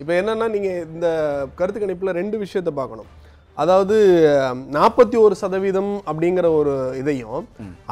இப்போ என்னன்னா நீங்க இந்த கருத்து கணிப்புல ரெண்டு விஷயத்தை பார்க்கணும். அதாவது நாற்பத்தி ஒரு சதவீதம் அப்படிங்கிற ஒரு இதையும்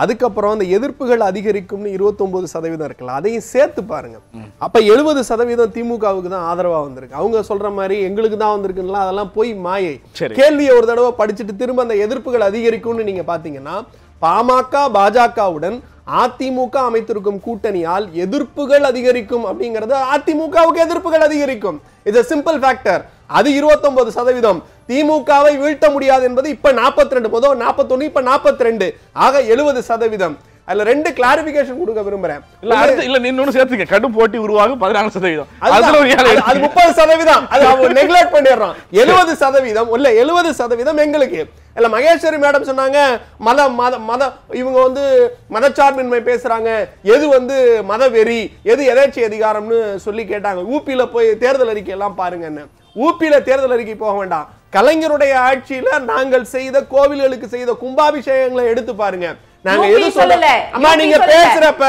அதுக்கப்புறம் அந்த எதிர்ப்புகள் அதிகரிக்கும்னு இருபத்தொன்பது சதவீதம் இருக்குல்ல அதையும் சேர்த்து பாருங்க. அப்ப எழுபது சதவீதம் திமுகவுக்கு தான் ஆதரவா வந்திருக்கு. அவங்க சொல்ற மாதிரி எங்களுக்கு தான் வந்திருக்குன்னா அதெல்லாம் போய் மாயை. கேள்வியை ஒரு தடவை படிச்சுட்டு திரும்ப அந்த எதிர்ப்புகள் அதிகரிக்கும்னு நீங்க பாத்தீங்கன்னா பாமக பாஜகவுடன் அதிமுக அமைத்திருக்கும் கூட்டணியால் எதிர்ப்புகள் அதிகரிக்கும் அப்படிங்கிறது அதிமுகவுக்கு எதிர்ப்புகள் அதிகரிக்கும். இட்ஸ் சிம்பிள் ஃபேக்டர் அது 29% சதவீதம். திமுகவை வீழ்த்த முடியாது என்பது இப்ப 42 ரெண்டு முதல் நாற்பத்தொன்னு இப்ப 42 ஆக எழுபது சதவீதம். அதுல ரெண்டு கிளாரிபிகேஷன் கொடுக்க விரும்புறேன். இல்ல அடுத்து இல்ல இன்னொன்னு சேர்த்துக்க. கடும் போட்டி உருவாகும் பதினாலு சதவீதம். அது-. முப்பது சதவீதம். அது அவங்க நெக்லெக்ட் பண்ணிடுறான். எழுபது சதவீதம். இல்ல எழுபது சதவீதம் எங்களுக்கு. இல்ல மகேஸ்வரி மேடம் சொன்னாங்க மத மத மத இவங்க வந்து மதச்சார்பின்மை பேசுறாங்க. எது வந்து மத வெறி எது எதேச்சி அதிகாரம்னு சொல்லி கேட்டாங்க. ஊபியில போய் தேர்தல் அறிக்கை எல்லாம் பாருங்கன்னு. ஊபியில தேர்தல் அறிக்கை போக வேண்டாம். கலைஞருடைய ஆட்சியில நாங்கள் செய்த கோவில்களுக்கு செய்த கும்பாபிஷேகங்களை எடுத்து பாருங்க. நாங்க எது சொல்ல சொல்லல. அம்மா நீங்க. பேசுறப்ப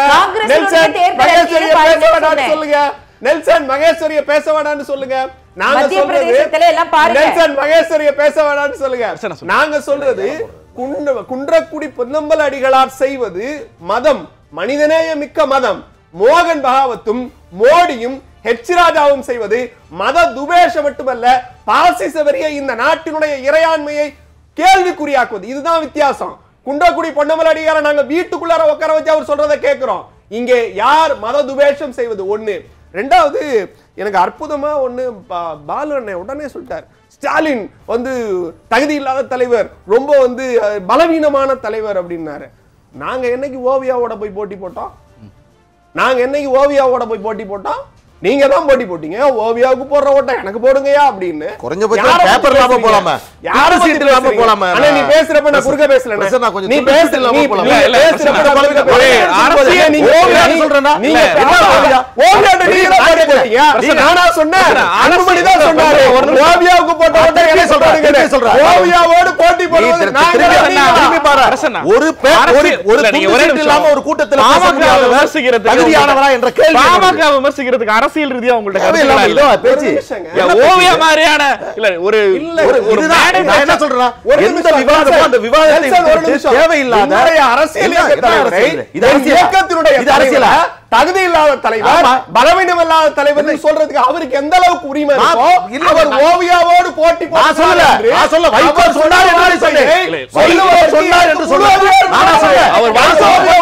நெல்சன் மகேஸ்வரியை பேச வேண்டாம்னு. சொல்லுங்க நெல்சன் மகேஸ்வரிய பேச வேண்டாம்னு சொல்லுங்க நாங்க மத்திய சொல்றது பிரதேசத்துல எல்லாம் பாருங்க. நெல்சன் மகேஸ்வரிய பேச வேண்டாம்னு சொல்லுங்க. நாங்க சொல்றது குன்ற- குன்றக்குடி பொன்னம்பல அடிகளார் செய்வது மதம் மனிதநேய மிக்க மதம் மோகன் பகாவத்தும் மோடியும் ஹெச் ராஜாவும் செய்வது மத துவேஷம் மட்டுமல்ல பாசிச வெறிய இந்த நாட்டினுடைய இறையாண்மையை கேள்விக்குறியாக்குவது இதுதான் வித்தியாசம் குன்றக்குடி பொன்னமல அடிகார நாங்க வீட்டுக்குள்ளார உட்கார வச்சு அவர் சொல்றதை கேட்கிறோம் இங்கே யார் மத துவேஷம் செய்வது? ஒண்ணு. ரெண்டாவது எனக்கு அற்புதமா ஒண்ணு பா- பாலு அண்ணன் உடனே சொல்லிட்டார். ஸ்டாலின் வந்து தகுதி இல்லாத தலைவர் ரொம்ப வந்து பலவீனமான தலைவர் அப்படின்னாரு. நாங்க என்னைக்கு ஓவியாவோட போய் போட்டி போட்டோம்? நாங்க என்னைக்கு ஓவியாவோட போய் போட்டி போட்டோம்? நீங்க தான் போட்டி போட்டீங்க ஓவியாவுக்கு போடுற ஓட்டம் எனக்கு போடுங்கயா அப்படின்னு குறைஞ்சபட்சம் paper இல்லாம? போலாமே. யாரை சீட்டு இல்லாம? போலாமே. அண்ணா, நீ பேசுறப்ப நான் குறுக்க பேசல நான் கொஞ்சம் நீ துண்டு பேச சீட்டு இல்லாம போலாமே. நீ இல்ல, பேசுறப்ப நான் குறுக்க பேசல. அரசியல் நீங்க ஓவியா நீ- சொல்றேன்னா? நீங்க என்ன ஓவியா? நீங்க தான் போட்டி போட்டீங்க. நானா சொன்னேன் அன்புமணி தான் சொன்னாரு. ஓவியாவுக்கு போட்ட நான் சொல்றேன், போடுங்கன்னு. திருப்பி சொல்றேன். ஓவியாவோடு போட்டி நீ போடுவது திரு- நாங்க திரும்பி தான் அரசனா, நீங்க திரும்பி பாரு. அரசனா. ஒரு ஒரு ஒரு நீங்க துண்டு ஒரே. இல்லாம ஒரு கூட்டத்துல பாமக முடியாதவர் விமர்சிக்கிறதுக்கு தகுதியானவரா என்ற கேள்வி பாமக. விமர்சிக்கிறதுக்கு அரசியல் ரீதியா உங்கள்ட்ட. பேச்சு. ஓவியா? மாதிரியான இல்ல ஒரு ஒரு என்ன ஒரு எந்த விவாதமோ அந்த விவாதத்தை. தேவையில்லாத அரசியல் இது? இயக்கத்தினுடைய இது அரசியலா? தகுதி இல்லாத தலைவர். பலவீனம் இல்லாத தலைவர் சொல்றதுக்கு அவருக்கு எந்த அளவுக்கு உரிமை இல்ல, அவர் ஓவியாவோடு போட்டி நான் சொல்ல. வைகோ சொன்னார் என்று சொன்னேன். வைகோ சொன்னார் என்று சொன்னேன். அவர் வைகோ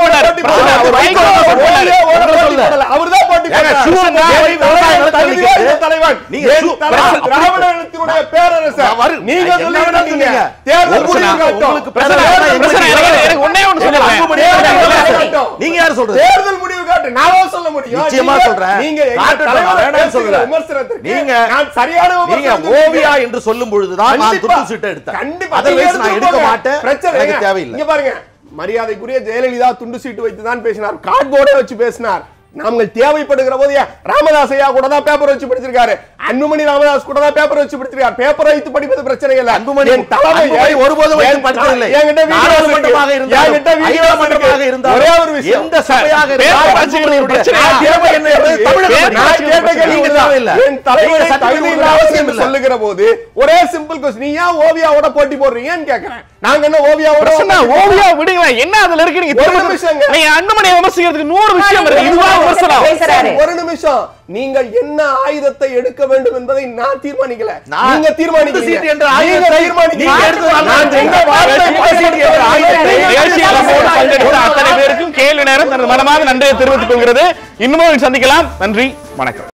முடிவு சொல்றது. காட்டும். நீங்க யார் சொல்றது? தேர்தல் முடிவு காட்டு நான் சொல்ல முடியும். நிச்சயமா நீங்க- சொல்றேன். நீங்க நீங்க நான் சரியான நீங்க ஓவியா என்று சொல்லும் பொழுதுதான் நான். துண்டு சீட்டை எடுத்தேன். கண்டிப்பா. அதர்வைஸ் நீங்க நான் எடுக்க. மாட்டேன். பிரச்சனை. தேவையில்லை. இங்க பாருங்க. மரியாதைக்குரிய ஜெயலலிதா துண்டு சீட்டு வைத்து தான் பேசினார். கார்ட்போர்டே வச்சு பேசினார். நாங்கள் தேவைப்படுகிற போது ஐயா கூட தான் பேப்பர் வச்சு படிச்சிருக்காரு அன்புமணி ராமதாஸ் கூட தான் பேப்பர் வச்சு படிச்சிருக்காரு பேப்பர் வைத்து படிப்பது பிரச்சனை இல்ல அன்புமணி என் தலைமை ஒருபோதும். என்கிட்ட வீடியோ இருக்கு. இருந்தாலும், என்கிட்ட வீடியோ இருக்கு. இருந்தாலும், ஒரே ஒரு விஷயம் எந்த சபையாக பேப்பர் சொல்லுகிற போது ஒரே சிம்பிள் கொஸ்டின் நீ ஏன் ஓவியாவோட போட்டி போடுறீங்கன்னு கேக்குறேன். நாங்க என்ன ஓவியாவோட பிரச்சனை, ஓவியா விடுங்க என்ன அதுல இருக்கு? நீங்க ஒரு திரும்ப- நிமிஷங்க. நீங்க அன்புமணியை விமர்சிக்கிறதுக்கு நூறு விஷயம் இருக்கு. இதுதான் விமர்சனம் பேசுறாரு. ஒரு நிமிஷம். நீங்கள் என்ன ஆயுதத்தை எடுக்க வேண்டும் என்பதை நான் தீர்மானிக்கல. நீங்க தீர்மானிக்கிறீங்க. என்ற நீங்க ஆயுதத்தை தீர்மானிக்கிறீங்க. நீங்க அத்தனை பேருக்கும் கேள்வி நேரம். தனது மனமாக நன்றியை தெரிவித்துக் கொள்கிறது. இன்னமும் சந்திக்கலாம். நன்றி. வணக்கம்